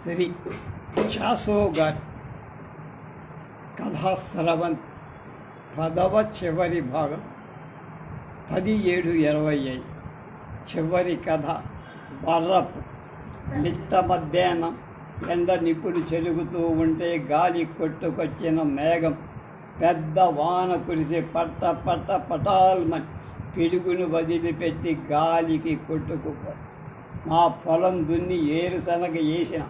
శ్రీ చాసో గారి కథాశ్రవన్ పదవ చివరి భాగం. పది ఏడు ఇరవై ఐదు చివరి కథ. బర్రపు మిత్త మధ్యాహ్నం. ఎండ నిప్పులు చెరుగుతూ ఉంటే గాలి కొట్టుకొచ్చిన మేఘం. పెద్ద వాన కురిసి పట్ట పట్ట పటాల్మని పిడుగును వదిలిపెట్టి గాలికి కొట్టుకుపో. మా పొలం దున్ని ఏరుశనగ వేసిన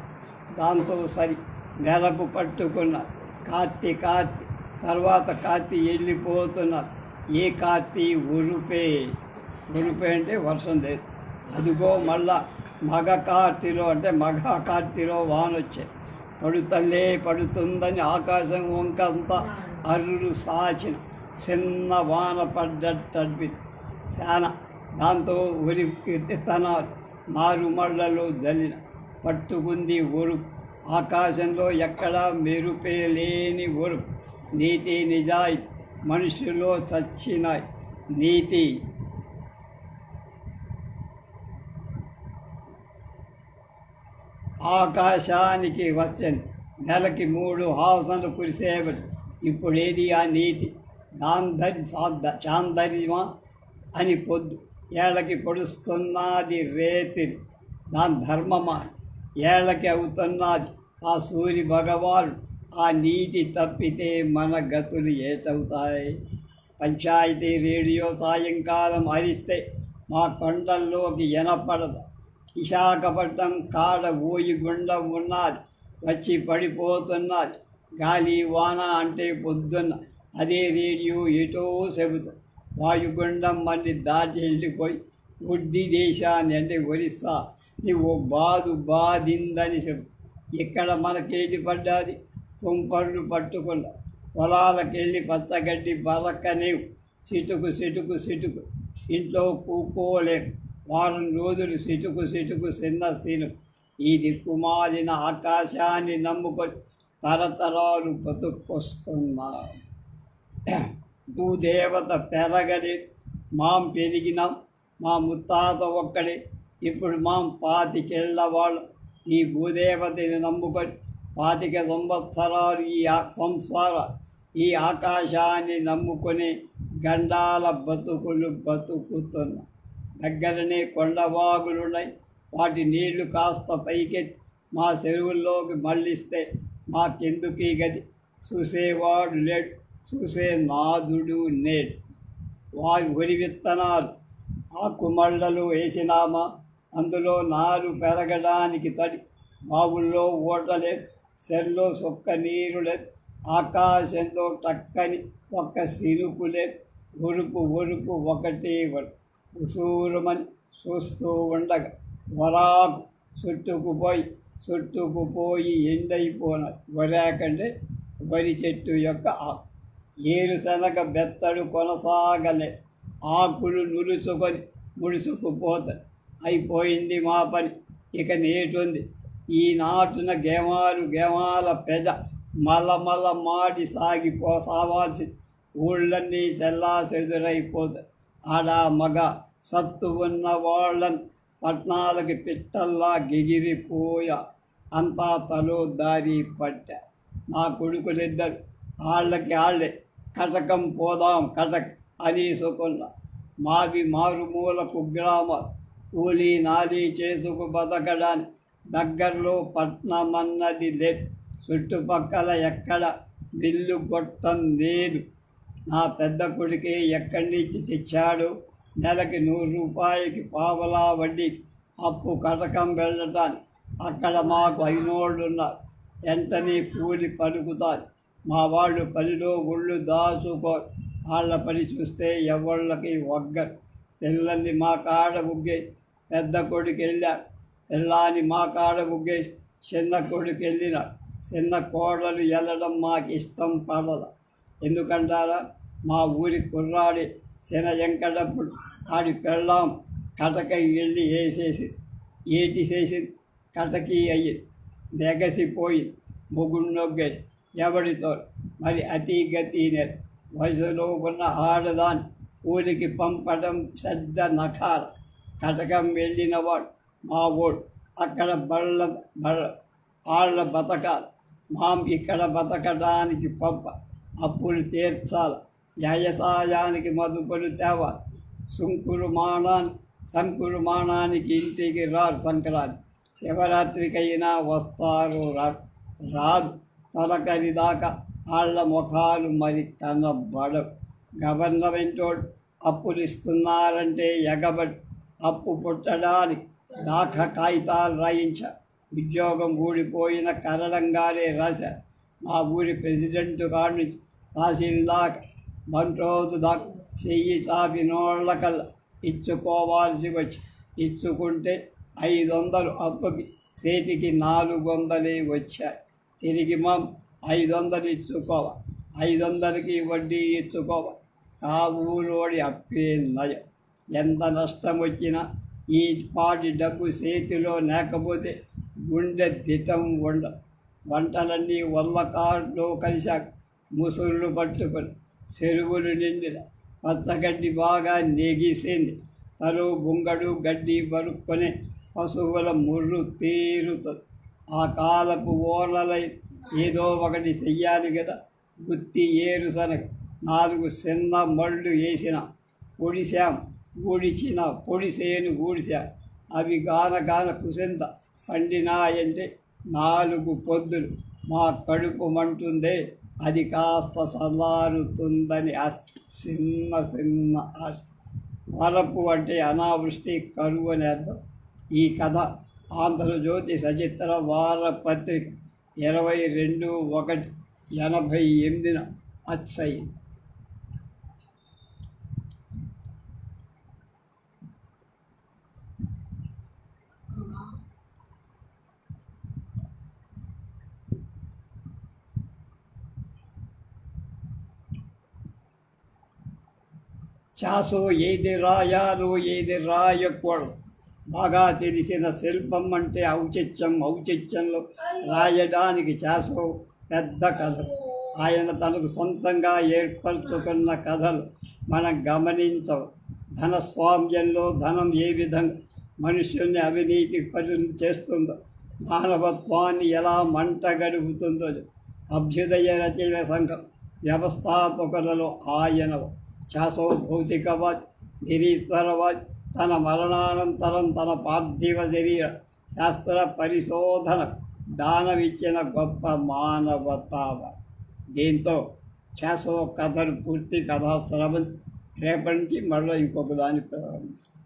దాంతో సరి. నెలకు పట్టుకున్న కార్తీ కార్తీ తర్వాత కార్తీ వెళ్ళిపోతున్న ఏ కార్తీ ఉరుపే. ఉరుపే అంటే వర్షం లేదు. అదిగో మళ్ళా మగ కార్తీలో అంటే మగ కార్తీలో వాన వచ్చాయి పడుతుందని ఆకాశం వంకంతా అర్రులు సాచిన చిన్న వాన పడ్డట్టు అనిపింది దాంతో ఉరి తన మారుమళ్ళలో జల్లిన పట్టుకుంది ఒరుపు ఆకాశంలో ఎక్కడా మెరుపే లేని ఒరుపు నీతి నిజాయి మనుషులో చచ్చినాయి నీతి ఆకాశానికి వచ్చని నెలకి మూడు హాసనలు కురిసేవడు ఇప్పుడేది ఆ నీతి? దాంధరి సాధ చాందర్యమా అని పొద్దు. ఏళ్ళకి పొడుస్తున్నది రేతిరి. దాని ధర్మమా? ఏళ్ళకి అవుతున్నది ఆ సూర్య భగవాన్ ఆ నీతి తప్పితే మన గతులు ఏటవుతాయి? పంచాయతీ రేడియో సాయంకాలం అరిస్తే మా కొండల్లోకి ఎనపడదు. విశాఖపట్నం కాడ ఊయి గుండం ఉన్నది వచ్చి పడిపోతున్నది. గాలి వాన అంటే పొద్దున్న అదే రేడియో ఎటో చెబుతా వాయుగుండం మళ్ళీ దాటి వెళ్ళిపోయి ఉడ్డి దేశాన్ని అంటే ఒరిస్సా నువ్వు బాదు బాధిందని చెప్పు. ఇక్కడ మనకేది పడ్డాది? కుంపర్లు పట్టుకున్న పొలాలకెళ్ళి పచ్చగడ్డి బలక్కనేవు సిటుకు సిటుకు సిటుకు. ఇంట్లో కూకోలేం వారం రోజులు సిటుకు సిటుకు చిన్న సీను. ఈ దిక్కుమాలిన ఆకాశాన్ని నమ్ముకొని తరతరాలు బతుకొస్తున్నా. భూదేవత పెరగని మాం పెరిగినాం. మా ముత్తాత ఒక్కడే ఇప్పుడు మాం పాతికెళ్ళ వాళ్ళు ఈ భూదేవతని నమ్ముకొని పాతిక సంవత్సరాలు ఈ సంసార ఈ ఆకాశాన్ని నమ్ముకొని గండాల బతుకులు బతుకుతున్న. దగ్గరనే కొండవాగులున్నాయి. వాటి నీళ్ళు కాస్త పైకెత్తి మా చెరువుల్లోకి మళ్ళిస్తే మాకెందుకీ గది? చూసేవాడు లేడు చూసే నాదుడు నేడు. వారి వరి విత్తనాలు ఆకుమళ్ళలు వేసినామా? అందులో నారు పెరగడానికి తడి బావుల్లో ఓటలేదు సెల్లో సొక్క నీరు లేదు ఆకాశంలో టక్కని ఒక్క సిరుకులే లేదు ఉరుపు ఉరుపు ఒకటే ఉసూరుమని చూస్తూ ఉండగా వరాకు చుట్టుకుపోయి చుట్టుకుపోయి ఎండైపోన వరాకంటే వరి చెట్టు యొక్క ఆకు. ఏరుశనగ బెత్తడు కొనసాగలే. ఆకులు నులుచుకొని ముడుచుకుపోతాయి. అయిపోయింది మా పని. ఇక నేటుంది ఈ గేమాలు గేమాల పెజ మల్ల మల్ల మాడి సాగిపో సావాల్సి ఊళ్ళన్నీ చెల్లా చెదురైపోతాయి ఆడ మగ సత్తు ఉన్న వాళ్ళని పట్నాలకి పిట్టల్లా గిగిరిపోయా. అంతా తలో దారి పట్టా. మా కొడుకులిద్దరు వాళ్ళకి వాళ్ళే కటకం పోదాం కటక్ అని అనేసుకున్నా మావి మారుమూల కుగ్రామాలు కూలీ నాలీ చేసుకు బతకడానికి దగ్గరలో పట్నమన్నది లేదు చుట్టుపక్కల ఎక్కడ బిల్లు కొట్టలేదు నా పెద్ద కొడుకే ఎక్కడి నుంచి తెచ్చాడు? నెలకి నూరు రూపాయలకి పావలా వడ్డీ. అప్పు కటకం వెళ్ళటానికి అక్కడ మాకు అయినోళ్ళు ఉన్నారు వెంటనే కూలి పలుకుతారు. మా వాళ్ళు పనిలో ఒళ్ళు దాచుకో వాళ్ళ పని చూస్తే ఎవళ్ళకి ఒగ్గరు. పిల్లల్ని మా కాడ ఉగ్గే పెద్ద కొడుకు వెళ్ళాడు వెళ్ళాని మా కాడ చిన్న కొడుకు వెళ్ళినాడు చిన్న కోడలు వెళ్ళడం మాకు ఇష్టం పడదు ఎందుకంటారా? మా ఊరి కుర్రాడి చిన్న వెంకటప్పుడు ఆడి పెళ్ళాం కటకై వెళ్ళి వేసేసి ఏటి చేసి కటకి అయ్యి నెగసిపోయి ముగ్గురు నొగ్గేసి ఎవడితో మరి అతి గతి వయసులో ఉన్న ఆడదాన్ని ఊరికి పంపడం పెద్ద నఖార కటకం వెళ్ళినవాడు మా ఓడు. అక్కడ బళ్ళ బళ్ళ వాళ్ళ బతకాలి. మాం ఇక్కడ బతకడానికి పంప. అప్పులు తీర్చాలి. వ్యవసాయానికి మదుపులు తేవాలి. సుంకులు మానాన్ని సంకులు మానానికి ఇంటికి రారు సంక్రాంతి. శివరాత్రికైనా వస్తారు. రా- రాదు. తొలకరి దాకా వాళ్ళ ముఖాలు మరి కనబడవు. గవర్నమెంట్ అప్పులు ఇస్తున్నారంటే ఎగబడి అప్పు పుట్టడానికి దాఖ కాగితాలు రాయించ. ఉద్యోగం ఊడిపోయిన కరళంగానే రాశ మా ఊరి ప్రెసిడెంట్ కాడి తహసీల్దాక్ తహసీల్దాకా బంట్రోజు దాకా చెయ్యి చాపినోళ్ళకల్లా ఇచ్చుకోవాల్సి వచ్చి ఇచ్చుకుంటే ఐదు వందలు అప్పుకి చేతికి నాలుగు వందలే వచ్చాయి తిరిగి మా ఐదు వందలు ఇచ్చుకోవాలి ఐదు వందలకి వడ్డీ ఇచ్చుకోవాలి కావులోడి అప్పే నయం. ఎంత నష్టం వచ్చినా ఈ పాటి డబ్బు చేతిలో లేకపోతే గుండె దితం ఉండ వంటలన్నీ వల్లకాడులో కలిశాక ముసుళ్ళు పట్టుకొని చెరువులు నిండిన పచ్చగడ్డి బాగా నెగిసింది. తలు బుంగడు గడ్డి బరుక్కొని పశువుల ముర్రు తీరుతుంది. ఆ కాలపు ఓనలై ఏదో ఒకటి చెయ్యాలి కదా గుత్తి ఏరుసనగ నాలుగు చిన్న మళ్ళు వేసిన పొడిశాం. ఊడిచిన పొడిసేను ఊడిశా అవి గాన గాన కుసెంత పండినాయంటే నాలుగు పొద్దులు. మా కడుపు మంటుందే. అది కాస్త సలారుతుందని అష్ట చిన్న చిన్న ఆశ వరపు అంటే అనావృష్టి కరువు అని అర్థం. ఈ కథ ఆంధ్రజ్యోతి సచిత్ర వారపత్రిక ఇరవై రెండు ఒకటి ఎనభై ఎనిమిదిన అచ్చయింది చాసు ఏది రాయాలో ఏది రాయకూడదు. బాగా తెలిసిన శిల్పం అంటే ఔచిత్యం. ఔచిత్యంలో రాయడానికి చాసు పెద్ద కథ ఆయన తనకు సొంతంగా ఏర్పరచుకున్న కథలు మనం గమనించవు. ధనస్వామ్యంలో ధనం ఏ విధంగా మనుషుల్ని అవినీతి పనులు చేస్తుందో మానవత్వాన్ని ఎలా మంట గడుపుతుందో అభ్యుదయ రచన సంఘం వ్యవస్థాపకులలో ఆయన శాసో భౌతికవాద్ నిరీశ్వరవాద్ తన మరణానంతరం తన పార్థివ శరీర శాస్త్ర పరిశోధన దానమిచ్చిన గొప్ప మానవతావ. దీంతో శాసో కథలు పూర్తి కథా శ్రవణ్ రేపటి నుంచి మళ్ళీ ఇంకొక దాన్ని ప్రారంభిస్తాం.